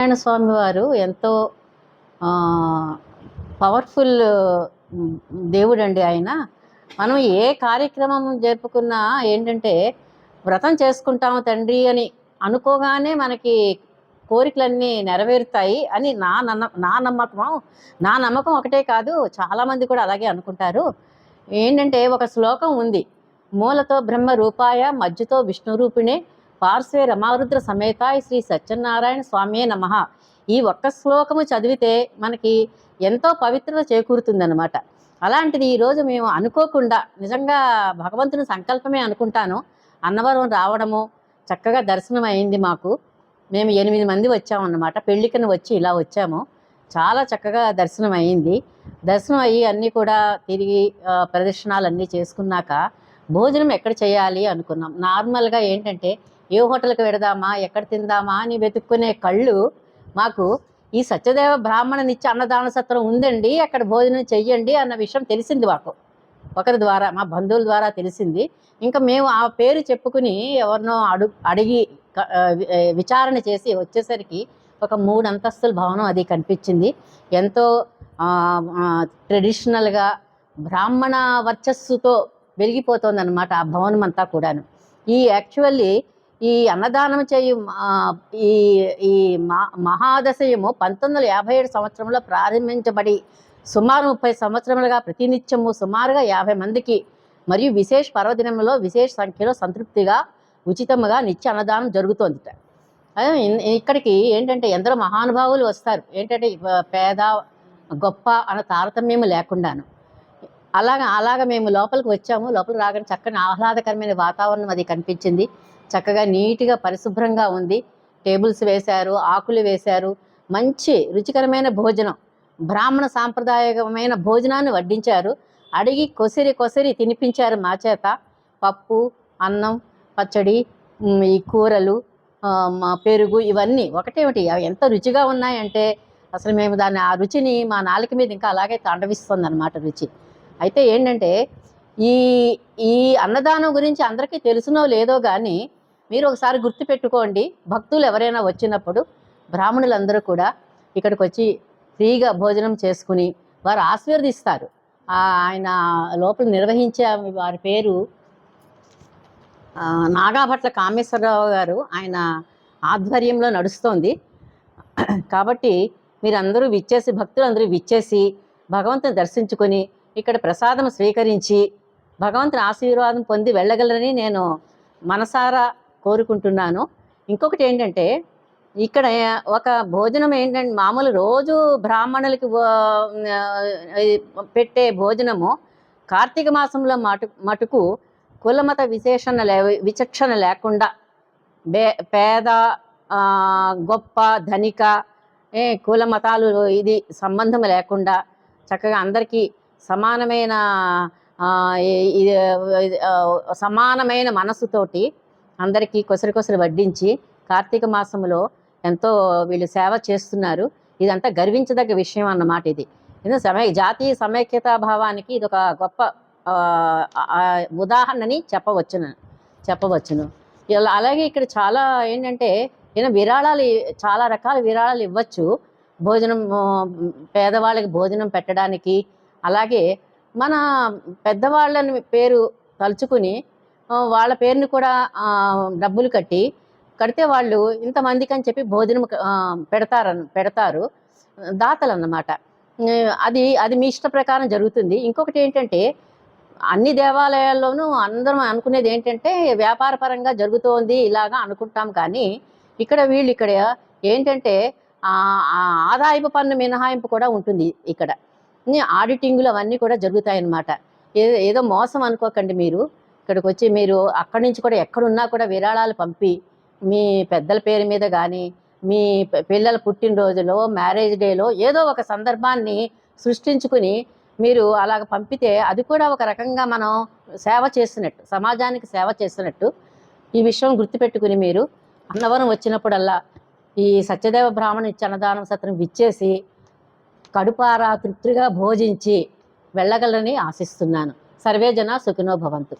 నారాయణ స్వామి వారు ఎంతో పవర్ఫుల్ దేవుడు అండి ఆయన. మనం ఏ కార్యక్రమం జరుపుకున్నా ఏంటంటే వ్రతం చేసుకుంటాము తండ్రి అని అనుకోగానే మనకి కోరికలన్నీ నెరవేరుతాయి అని నా నన్న నా నమ్మకం నా నమ్మకం ఒకటే కాదు చాలామంది కూడా అలాగే అనుకుంటారు. ఏంటంటే ఒక శ్లోకం ఉంది. మూలతో బ్రహ్మ రూపాయ మధ్యతో విష్ణు రూపిణే పార్శ్వే రమారుద్ర సమేతాయ శ్రీ సత్యనారాయణ స్వామియే నమ. ఈ ఒక్క శ్లోకము చదివితే మనకి ఎంతో పవిత్రత చేకూరుతుందన్నమాట. అలాంటిది ఈరోజు మేము అనుకోకుండా నిజంగా భగవంతుని సంకల్పమే అనుకుంటాను. అన్నవరం రావడము చక్కగా దర్శనం అయింది మాకు. మేము ఎనిమిది మంది వచ్చామన్నమాట. పెళ్ళికని వచ్చి ఇలా వచ్చాము. చాలా చక్కగా దర్శనం అయింది. దర్శనం అయ్యి అన్నీ కూడా తిరిగి ఆ, ప్రదర్శనలు అన్నీ చేసుకున్నాక భోజనం ఎక్కడ చేయాలి అనుకున్నాం. నార్మల్గా ఏంటంటే ఏ హోటల్కి పెడదామా ఎక్కడ తిందామా అని వెతుక్కునే కళ్ళు మాకు ఈ సత్యదేవ బ్రాహ్మణ నిత్య అన్నదాన సత్రం ఉందండి అక్కడ భోజనం చెయ్యండి అన్న విషయం తెలిసింది మాకు. ఒకరి ద్వారా మా బంధువుల ద్వారా తెలిసింది. ఇంకా మేము ఆ పేరు చెప్పుకుని ఎవరినో అడు అడిగి విచారణ చేసి వచ్చేసరికి ఒక మూడు అంతస్తుల భవనం అది కనిపించింది. ఎంతో ట్రెడిషనల్గా బ్రాహ్మణ వర్చస్సుతో వెలిగిపోతుంది అనమాట ఆ భవనం అంతా కూడాను. ఈ యాక్చువల్లీ ఈ అన్నదానం చేయు ఈ ఈ మహా మహాదశయము పంతొమ్మిది వందల యాభై ఏడు సంవత్సరంలో ప్రారంభించబడి సుమారు ముప్పై సంవత్సరములుగా ప్రతినిత్యము సుమారుగా యాభై మందికి మరియు విశేష పర్వదినంలో విశేష సంఖ్యలో సంతృప్తిగా ఉచితముగా నిత్య అన్నదానం జరుగుతోంది ఇక్కడికి ఏంటంటే ఎందరో మహానుభావులు వస్తారు. ఏంటంటే పేద గొప్ప అన్న తారతమ్యం లేకుండాను. అలాగా అలాగ మేము లోపలికి వచ్చాము. లోపలికి రాగానే చక్కని ఆహ్లాదకరమైన వాతావరణం అది కనిపించింది. చక్కగా నీట్గా పరిశుభ్రంగా ఉంది. టేబుల్స్ వేశారు ఆకులు వేశారు. మంచి రుచికరమైన భోజనం. బ్రాహ్మణ సాంప్రదాయకమైన భోజనాన్ని వడ్డించారు. అడిగి కొసిరి కొసిరి తినిపించారు మా చేత. పప్పు అన్నం పచ్చడి ఈ కూరలు మా పెరుగు ఇవన్నీ ఒకటేమిటి అవి ఎంత రుచిగా ఉన్నాయంటే అసలు మేము దాన్ని ఆ రుచిని మా నాలుక మీద ఇంకా అలాగే తాండవిస్తుంది అన్నమాట రుచి. అయితే ఏంటంటే ఈ ఈ అన్నదానం గురించి అందరికీ తెలుసునో లేదో కానీ మీరు ఒకసారి గుర్తుపెట్టుకోండి. భక్తులు ఎవరైనా వచ్చినప్పుడు బ్రాహ్మణులందరూ కూడా ఇక్కడికి వచ్చి ఫ్రీగా భోజనం చేసుకుని వారు ఆశీర్వదిస్తారు. ఆయన లోపల నిర్వహించే వారి పేరు నాగాభట్ల కామేశ్వరరావు గారు ఆయన ఆధ్వర్యంలో నడుస్తోంది. కాబట్టి మీరందరూ విచ్చేసి భక్తులందరూ విచ్చేసి భగవంతుని దర్శించుకొని ఇక్కడ ప్రసాదం స్వీకరించి భగవంతుని ఆశీర్వాదం పొంది వెళ్ళగలరని నేను మనసారా కోరుకుంటున్నాను. ఇంకొకటి ఏంటంటే ఇక్కడ ఒక భోజనం ఏంటంటే మామూలు రోజు బ్రాహ్మణులకి పెట్టే భోజనము కార్తీక మాసంలో మటు మటుకు కులమత విశేషణ లే విచక్షణ లేకుండా బే పేద గొప్ప ధనిక కుల మతాలు ఇది సంబంధం లేకుండా చక్కగా అందరికీ సమానమైన ఇది, సమానమైన మనసుతోటి అందరికీ కొసరి కొసరి వడ్డించి కార్తీక మాసంలో ఎంతో వీళ్ళు సేవ చేస్తున్నారు. ఇదంతా గర్వించదగ్గ విషయం అన్నమాట ఇది. ఎందుకంటే సమయ జాతీయ సమైక్యతా భావానికి ఇది ఒక గొప్ప ఉదాహరణని చెప్పవచ్చును చెప్పవచ్చును. ఇలా అలాగే ఇక్కడ చాలా ఏంటంటే ఈయన విరాళాలు చాలా రకాల విరాళాలు ఇవ్వచ్చు. భోజనం పేదవాళ్ళకి భోజనం పెట్టడానికి అలాగే మన పెద్దవాళ్ళని పేరు తలుచుకుని వాళ్ళ పేరుని కూడా డబ్బులు కట్టి కడితే వాళ్ళు ఇంతమందికి అని చెప్పి భోజనం పెడతారు పెడతారు. దాతలు అన్నమాట. అది అది మీ ఇష్ట ప్రకారం జరుగుతుంది. ఇంకొకటి ఏంటంటే అన్ని దేవాలయాల్లోనూ అందరం అనుకునేది ఏంటంటే వ్యాపారపరంగా జరుగుతోంది ఇలాగా అనుకుంటాం కానీ ఇక్కడ వీళ్ళు ఇక్కడ ఏంటంటే ఆదాయపు పన్ను మినహాయింపు కూడా ఉంటుంది ఇక్కడ. ఆడిటింగ్లు అవన్నీ కూడా జరుగుతాయన్నమాట. ఏదో ఏదో మోసం అనుకోకండి మీరు. ఇక్కడికి వచ్చి మీరు అక్కడి నుంచి కూడా ఎక్కడున్నా కూడా విరాళాలు పంపి మీ పెద్దల పేరు మీద కానీ మీ పిల్లల పుట్టినరోజులో మ్యారేజ్ డేలో ఏదో ఒక సందర్భాన్ని సృష్టించుకుని మీరు అలాగ పంపితే అది కూడా ఒక రకంగా మనం సేవ చేస్తున్నట్టు సమాజానికి సేవ చేస్తున్నట్టు ఈ విషయం గుర్తుపెట్టుకుని మీరు అన్నవరం వచ్చినప్పుడల్లా ఈ సత్యదేవ బ్రాహ్మణ ఇచ్చే అన్నదానం సత్రం విచ్చేసి కడుపారా తృప్తిగా భోజించి వెళ్ళగలరని ఆశిస్తున్నాను. సర్వేజన సుఖినో భవంతు.